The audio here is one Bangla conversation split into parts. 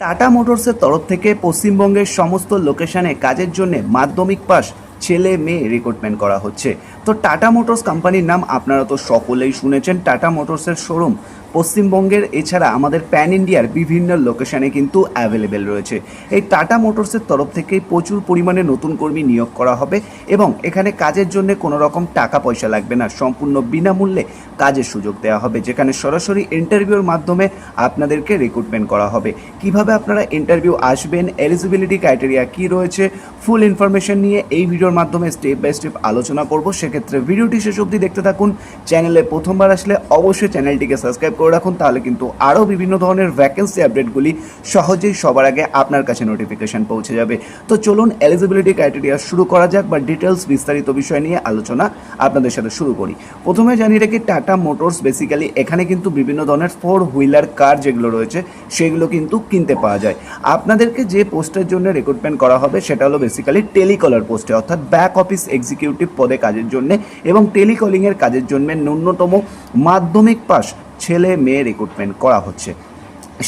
টাটা মোটরসের তরফ থেকে পশ্চিমবঙ্গের সমস্ত লোকেশনে কাজের জন্য মাধ্যমিক পাস ছেলে মেয়ে রিক্রুটমেন্ট করা হচ্ছে। তো টাটা মোটরস কোম্পানির নাম আপনারা তো সকলেই শুনেছেন, টাটা মোটরসের শোরুম পশ্চিমবঙ্গের, এছাড়া আমাদের প্যান ইন্ডিয়ার বিভিন্ন লোকেশনে কিন্তু অ্যাভেলেবেল রয়েছে। এই টাটা মোটরসের তরফ থেকে প্রচুর পরিমাণে নতুন কর্মী নিয়োগ করা হবে এবং এখানে কাজের জন্য কোনো রকম টাকা পয়সা লাগবে না। সম্পূর্ণ বিনামূল্যে কাজের সুযোগ দেওয়া হবে, যেখানে সরাসরি ইন্টারভিউর মাধ্যমে আপনাদেরকে রিক্রুটমেন্ট করা হবে। কীভাবে আপনারা ইন্টারভিউ আসবেন এলিজিবিলিটি ক্রাইটেরিয়া কি রয়েছে ফুল ইনফরমেশন নিয়ে এই ভিডিওর মাধ্যমে স্টেপ বাই স্টেপ আলোচনা করব। সেক্ষেত্রে ভিডিওটি শেষ অবধি দেখতে থাকুন। চ্যানেলে প্রথমবার আসলে অবশ্যই চ্যানেলটিকে সাবস্ক্রাইব করে রাখুন, তাহলে কিন্তু আরও বিভিন্ন ধরনের ভ্যাকেন্সি আপডেটগুলি সহজেই সবার আগে আপনার কাছে নোটিফিকেশন পৌঁছে যাবে। তো চলুন এলিজিবিলিটি ক্রাইটেরিয়া শুরু করা যাক বা ডিটেলস বিস্তারিত বিষয় নিয়ে আলোচনা আপনাদের সাথে শুরু করি। প্রথমে জানিয়ে রাখি টাটা মোটরস বেসিক্যালি এখানে কিন্তু বিভিন্ন ধরনের ফোর হুইলার কার যেগুলো রয়েছে, সেগুলো কিন্তু কিনতে পাওয়া যায়। আপনাদেরকে যে পোস্টের জন্য রিক্রুটমেন্ট করা হবে, সেটা হলো বেসিক্যালি টেলিকলার পোস্টে অর্থাৎ ব্যাক অফিস এক্সিকিউটিভ পদে কাজের জন্য এবং টেলিকলিংয়ের কাজের জন্য ন্যূনতম মাধ্যমিক পাস ছেলে মেয়ে রিক্রুটমেন্ট করা হচ্ছে।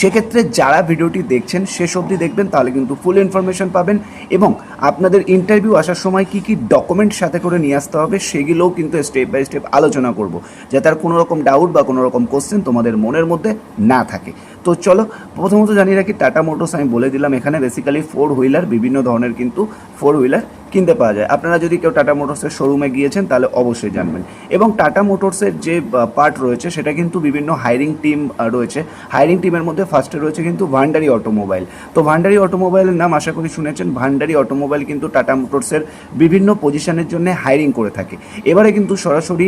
সেক্ষেত্রে যারা ভিডিওটি দেখছেন, শেষ অবধি দেখবেন, তাহলে কিন্তু ফুল ইনফরমেশন পাবেন এবং আপনাদের ইন্টারভিউ আসার সময় কি কি ডকুমেন্ট সাথে করে নিয়ে আসতে হবে সেগুলোও কিন্তু স্টেপ বাই স্টেপ আলোচনা করব, যাতে আর কোনো রকম ডাউট বা কোনো রকম কোশ্চেন তোমাদের মনের মধ্যে না থাকে। তো চলো, প্রথমত জানিয়ে রাখি টাটা মোটরস আমি বলে দিলাম, এখানে বেসিক্যালি ফোর হুইলার বিভিন্ন ধরনের কিন্তু ফোর হুইলার কিনতে পাওয়া যায়। আপনারা যদি কেউ টাটা মোটরসের শোরুমে গিয়েছেন, তাহলে অবশ্যই জানবেন। এবং টাটা মোটরসের যে পার্ট রয়েছে, সেটা কিন্তু বিভিন্ন হায়ারিং টিম রয়েছে। হায়ারিং টিমের মধ্যে ফার্স্টে রয়েছে কিন্তু ভান্ডারি অটোমোবাইল তো ভান্ডারি অটোমোবাইলের নাম আশা করি শুনেছেন। ভান্ডারি অটোমোবাইল কিন্তু টাটা মোটরসের বিভিন্ন পজিশনের জন্য হায়ারিং করে থাকে। এবারে কিন্তু সরাসরি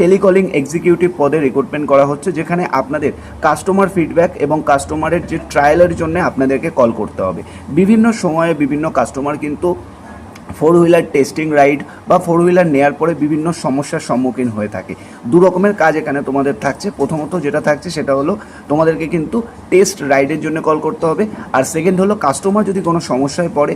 টেলিকলিং এক্সিকিউটিভ পদে রিক্রুটমেন্ট করা হচ্ছে, যেখানে আপনাদের কাস্টমার ফিডব্যাক এবং কাস্টমারের যে ট্রায়ালের জন্য আপনাদেরকে কল করতে হবে। বিভিন্ন সময়ে বিভিন্ন কাস্টমার কিন্তু ফোর হুইলার টেস্টিং রাইড বা ফোর হুইলার নেওয়ার পরে বিভিন্ন সমস্যার সম্মুখীন হয়ে থাকে। দু রকমের কাজ এখানে তোমাদের থাকছে। প্রথমত যেটা থাকছে সেটা হলো তোমাদেরকে কিন্তু টেস্ট রাইডের জন্য কল করতে হবে। আর সেকেন্ড হলো কাস্টমার যদি কোনো সমস্যায় পড়ে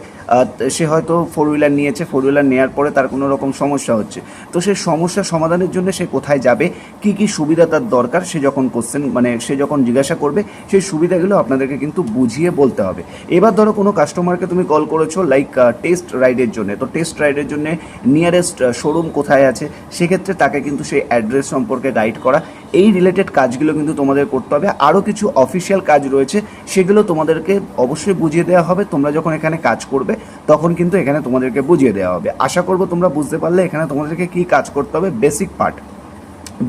সে হয়তো ফোর হুইলার নিয়েছে ফোর হুইলার নেওয়ার পরে তার কোনো রকম সমস্যা হচ্ছে। তো সে সমস্যার সমাধানের জন্য সে কোথায় যাবে, কি কি সুবিধা তার দরকার, সে যখন কোশ্চেন মানে সে যখন জিজ্ঞাসা করবে, সেই সুবিধাগুলো আপনাদেরকে কিন্তু বুঝিয়ে বলতে হবে। এবার ধরো কোনো কাস্টমারকে তুমি কল করেছ লাইক টেস্ট রাইডের জন্য। তো টেস্ট রাইডের জন্য নিয়ারেস্ট শোরুম কোথায় আছে, সেক্ষেত্রে তাকে কিন্তু সেই অ্যাড্রেস সম্পর্কে গাইড করা। এই রিলেটেড কাজগুলো কিন্তু তোমাদের করতে হবে। আরও কিছু অফিসিয়াল কাজ রয়েছে, সেগুলো তোমাদেরকে অবশ্যই বুঝিয়ে দেওয়া হবে। তোমরা যখন এখানে কাজ করবে, তখন কিন্তু এখানে তোমাদেরকে বুঝিয়ে দেওয়া হবে। আশা করব তোমরা বুঝতে পারলে, এখানে তোমাদেরকে কি কাজ করতে হবে বেসিক পার্ট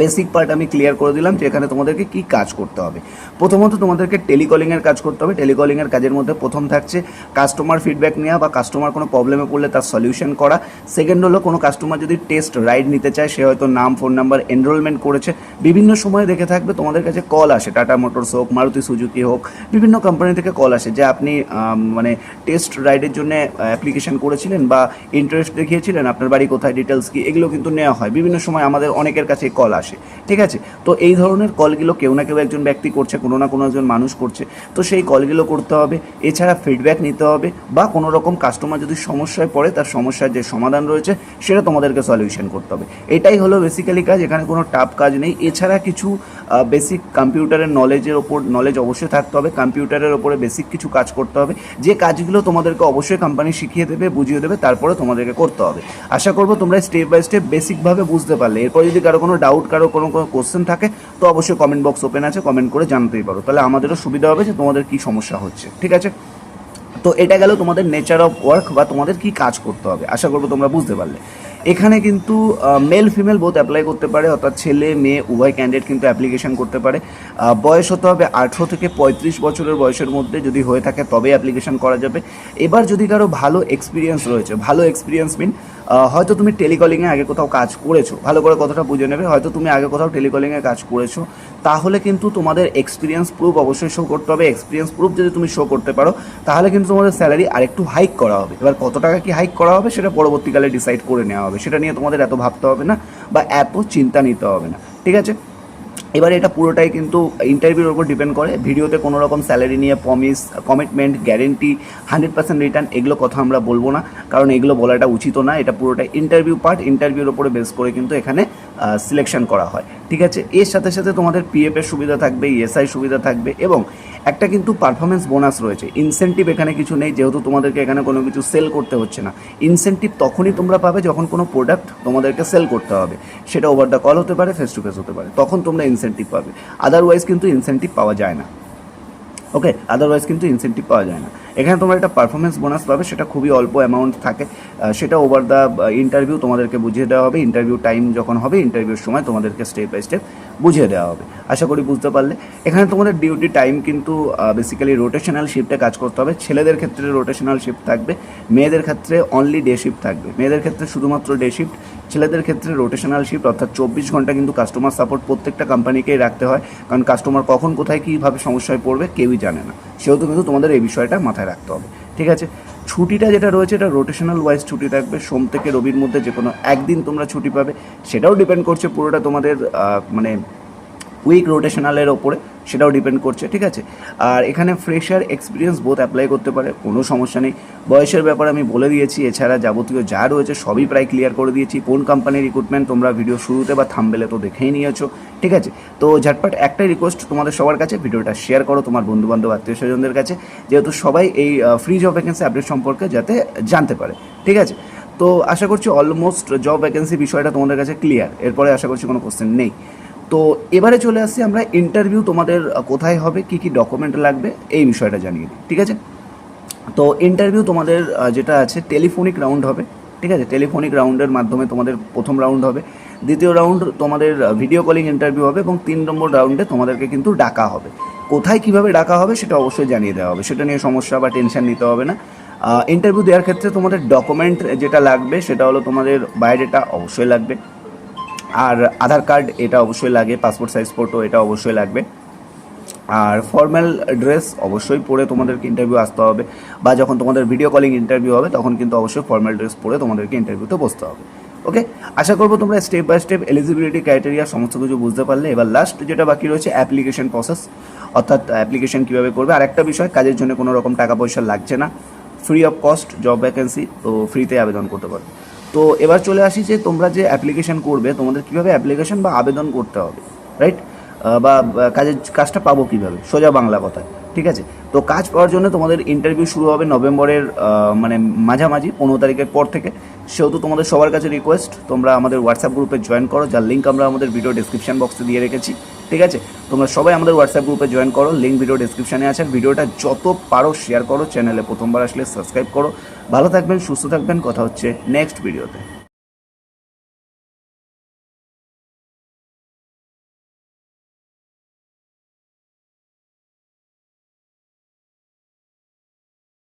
বেসিক পার্ট আমি ক্লিয়ার করে দিলাম যে এখানে তোমাদেরকে কি কাজ করতে হবে। প্রথমত তোমাদেরকে টেলিকলিংয়ের কাজ করতে হবে। টেলিকলিংয়ের কাজের মধ্যে প্রথম থাকছে কাস্টমার ফিডব্যাক নেওয়া বা কাস্টমার কোনো প্রবলেমে পড়লে তার সলিউশন করা। সেকেন্ড হলো কোনো কাস্টমার যদি টেস্ট রাইড নিতে চায়, সে হয়তো নাম ফোন নাম্বার এনরোলমেন্ট করেছে। বিভিন্ন সময় দেখে থাকবে তোমাদের কাছে কল আসে। টাটা মোটরস হোক মারুতি সুজুকি হোক, বিভিন্ন কোম্পানি থেকে কল আসে যে আপনি মানে টেস্ট রাইডের জন্য অ্যাপ্লিকেশন করেছিলেন বা ইন্টারেস্ট দেখিয়েছিলেন, আপনার বাড়ি কোথায় ডিটেলস কি, এগুলো কিন্তু নেওয়া হয়। বিভিন্ন সময় আমাদের অনেকের কাছে কল আসে, ঠিক আছে? তো এই ধরনের কলগুলো কেউ না কেউ একজন ব্যক্তি করছে, কোনো না কোনো একজন মানুষ করছে। তো সেই কলগুলো করতে হবে, এছাড়া ফিডব্যাক নিতে হবে বা কোনো রকম কাস্টমার যদি সমস্যায় পড়ে, তার সমস্যার যে সমাধান রয়েছে, সেটা তোমাদেরকে সলিউশন করতে হবে। এটাই হলো বেসিক্যালি কাজ, এখানে কোনো টাফ কাজ নেই। এছাড়া কিছু বেসিক কম্পিউটারের নলেজের ওপর নলেজ অবশ্যই থাকতে হবে কম্পিউটারের ওপরে বেসিক কিছু কাজ করতে হবে, যে কাজগুলো তোমাদেরকে অবশ্যই কোম্পানি শিখিয়ে দেবে, বুঝিয়ে দেবে, তারপরে তোমাদেরকে করতে হবে। আশা করব তোমরা স্টেপ বাই স্টেপ বেসিকভাবে বুঝতে পারলে। এরপর যদি কারও কোনো ডাউট কারও কোনো কোনো কোশ্চেন থাকে, তো অবশ্যই কমেন্ট বক্স ওপেন আছে কমেন্ট করে জানতেই পারো। তাহলে আমাদেরও সুবিধা হবে যে তোমাদের কী সমস্যা হচ্ছে, ঠিক আছে? তো এটা গেল তোমাদের নেচার অফ ওয়ার্ক বা তোমাদের কি কাজ করতে হবে, আশা করব তোমরা বুঝতে পারলে। এখানে কিন্তু মেল ফিমেল বোথ অ্যাপ্লাই করতে পারে, অর্থাৎ ছেলে, মেয়ে, উভয় ক্যান্ডিডেট কিন্তু অ্যাপ্লিকেশন করতে পারে। বয়স হতে হবে আঠেরো থেকে পঁয়ত্রিশ বছরের বয়সের মধ্যে যদি হয়ে থাকে তবে অ্যাপ্লিকেশন করা যাবে। এবার যদি কারও ভালো এক্সপিরিয়েন্স রয়েছে, ভালো এক্সপিরিয়েন্স মিন হয়তো তুমি টেলিকলিংয়ে আগে কোথাও কাজ করেছ। ভালো করে কথাটা বুঝে নেবে। হয়তো তুমি আগে কোথাও টেলিকলিংয়ে কাজ করেছ। তাহলে কিন্তু তোমাদের এক্সপিরিয়েন্স প্রুফ অবশ্যই শো করতে হবে। এক্সপিরিয়েন্স প্রুফ যদি তুমি শো করতে পারো, তাহলে কিন্তু তোমাদের স্যালারি আরেকটু হাইক করা হবে। এবার কত টাকা কি হাইক করা হবে, সেটা পরবর্তীকালে ডিসাইড করে নেওয়া হবে। সেটা নিয়ে তোমাদের এত ভাবতে হবে না বা এত চিন্তা নিতে হবে না। ঠিক আছে? এবার এটা পুরোটাই কিন্তু ইন্টারভিউর উপর ডিপেন্ড করে। ভিডিওতে কোনো রকম স্যালারি নিয়ে promise commitment guarantee hundred percent return এগুলো কথা আমরা বলব না। কারণ এগুলো বলাটা উচিত না, এটা পুরোটাই ইন্টারভিউ পার্ট ইন্টারভিউর উপরে বেস করে কিন্তু এখানে সিলেকশন করা হয়। ঠিক আছে? এর সাথে সাথে তোমাদের পিএফের সুবিধা থাকবে ইএসআই সুবিধা থাকবে এবং একটা কিন্তু পারফরমেন্স বোনাস রয়েছে। ইনসেন্টিভ এখানে কিছু নেই, যেহেতু তোমাদেরকে এখানে কোনো কিছু সেল করতে হচ্ছে না। ইনসেন্টিভ তখনই তোমরা পাবে যখন কোনো প্রোডাক্ট তোমাদেরকে সেল করতে হবে। সেটা ওভার দ্য কল হতে পারে ফেস টু ফেস হতে পারে। তখন তোমরা ইনসেন্টিভ পাবে। আদারওয়াইজ কিন্তু ইনসেন্টিভ পাওয়া যায় না। ওকে আদারওয়াইজ কিন্তু ইনসেন্টিভ পাওয়া যায় না। এখানে তোমরা একটা পারফরমেন্স বোনাস পাবে, সেটা খুবই অল্প অ্যামাউন্ট থাকে। সেটা ওভার দ্য ইন্টারভিউ তোমাদেরকে বুঝিয়ে দেওয়া হবে। ইন্টারভিউ টাইম যখন হবে ইন্টারভিউর সময় তোমাদেরকে স্টেপ বাই স্টেপ বুঝিয়ে দেওয়া হবে। আশা করি বুঝতে পারলে। এখানে তোমাদের ডিউটি টাইম কিন্তু বেসিক্যালি রোটেশনাল শিফটে কাজ করতে হবে। ছেলেদের ক্ষেত্রে রোটেশনাল শিফট থাকবে। মেয়েদের ক্ষেত্রে অনলি ডে শিফট থাকবে। মেয়েদের ক্ষেত্রে শুধুমাত্র ডে শিফট ছেলেদের ক্ষেত্রে রোটেশনাল শিফট অর্থাৎ চব্বিশ ঘণ্টা কিন্তু কাস্টমার সাপোর্ট প্রত্যেকটা কোম্পানিকেই রাখতে হয়। কারণ কাস্টমার কখন কোথায় কীভাবে সমস্যায় পড়বে, কেউই জানে না। সেহেতু কিন্তু তোমাদের এই বিষয়টা মাথায় রাখতে হবে। ঠিক আছে? ছুটিটা যেটা রয়েছে, এটা রোটেশনাল ওয়াইজ ছুটি থাকবে। সোম থেকে রবির মধ্যে যে কোনো একদিন তোমরা ছুটি পাবে। সেটাও ডিপেন্ড করছে পুরোটা তোমাদের মানে উইক রোটেশনালের ওপরে সেটাও ডিপেন্ড করছে, ঠিক আছে? আর এখানে ফ্রেশার এক্সপিরিয়েন্স বোধ অ্যাপ্লাই করতে পারে, কোনো সমস্যা নেই। বয়সের ব্যাপারে আমি বলে দিয়েছি, এছাড়া যাবতীয় যা রয়েছে সবই প্রায় ক্লিয়ার করে দিয়েছি। কোন কোম্পানির রিক্রুটমেন্ট তোমরা ভিডিও শুরুতে বা থামবেলে তো দেখেই নিয়েছো, ঠিক আছে? তো ঝটপট একটাই রিকোয়েস্ট তোমাদের সবার কাছে, ভিডিওটা শেয়ার করো তোমার বন্ধুবান্ধব আত্মীয় স্বজনদের কাছে, যেহেতু সবাই এই ফ্রি জব ভ্যাকেন্সি আপডেট সম্পর্কে যাতে জানতে পারে, ঠিক আছে? তো আশা করছি অলমোস্ট জব ভ্যাকেন্সি বিষয়টা তোমাদের কাছে ক্লিয়ার এরপরে আশা করছি কোনো কোশ্চেন নেই। তো এবারে চলে আসছি আমরা ইন্টারভিউ তোমাদের কোথায় হবে, কি কি ডকুমেন্ট লাগবে, এই বিষয়টা জানিয়ে দিই, ঠিক আছে? তো ইন্টারভিউ তোমাদের যেটা আছে টেলিফোনিক রাউন্ড হবে, ঠিক আছে? টেলিফোনিক রাউন্ডের মাধ্যমে তোমাদের প্রথম রাউন্ড হবে, দ্বিতীয় রাউন্ড তোমাদের ভিডিও কলিং ইন্টারভিউ হবে এবং তিন নম্বর রাউন্ডে তোমাদেরকে কিন্তু ডাকা হবে। কোথায় কীভাবে ডাকা হবে সেটা অবশ্যই জানিয়ে দেওয়া হবে, সেটা নিয়ে সমস্যা বা টেনশন নিতে হবে না। ইন্টারভিউ দেওয়ার ক্ষেত্রে তোমাদের ডকুমেন্ট যেটা লাগবে সেটা হলো তোমাদের বায়োডেটা অবশ্যই লাগবে। আর আধার কার্ড এটা অবশ্যই লাগে পাসপোর্ট সাইজ ফটো এটা অবশ্যই লাগবে। আর ফর্মাল ড্রেস অবশ্যই পরে তোমাদেরকে ইন্টারভিউ আসতে হবে বা যখন তোমাদের ভিডিও কলিং ইন্টারভিউ হবে তখন কিন্তু অবশ্যই ফর্মাল ড্রেস পরে তোমাদেরকে ইন্টারভিউতে বসতে হবে। ওকে আশা করব তোমরা step by step eligibility criteria সমস্ত কিছু বুঝতে পারলে। এবার লাস্ট যেটা বাকি রয়েছে অ্যাপ্লিকেশন প্রসেস অর্থাৎ অ্যাপ্লিকেশন কীভাবে করবে। আর একটা বিষয়, কাজের জন্য কোনো রকম টাকা পয়সা লাগছে না। Free of cost job vacancy তো ফ্রিতে আবেদন করতে পারো। তো এবার চলে আসি যে তোমরা যে অ্যাপ্লিকেশন করবে, তোমাদের কীভাবে অ্যাপ্লিকেশন বা আবেদন করতে হবে রাইট বা কাজের কাজটা পাবো কীভাবে? সোজা বাংলা কথায়, ঠিক আছে? তো কাজ পাওয়ার জন্য তোমাদের ইন্টারভিউ শুরু হবে নভেম্বরের মানে মাঝামাঝি, পনেরো তারিখের পর থেকে। সেহেতু তোমাদের সবার কাছে রিকোয়েস্ট তোমরা আমাদের হোয়াটসঅ্যাপ গ্রুপে জয়েন করো, যার লিঙ্ক আমরা আমাদের ভিডিও ডিসক্রিপশন বক্সে দিয়ে রেখেছি, ঠিক আছে? তোমরা সবাই আমাদের হোয়াটসঅ্যাপ গ্রুপে জয়েন করো লিঙ্ক ভিডিও ডিসক্রিপশনে আছে ভিডিওটা যত পারো শেয়ার করো চ্যানেলে প্রথমবার আসলে সাবস্ক্রাইব করো। ভালো থাকবেন, সুস্থ থাকবেন, কথা হচ্ছে নেক্সট ভিডিওতে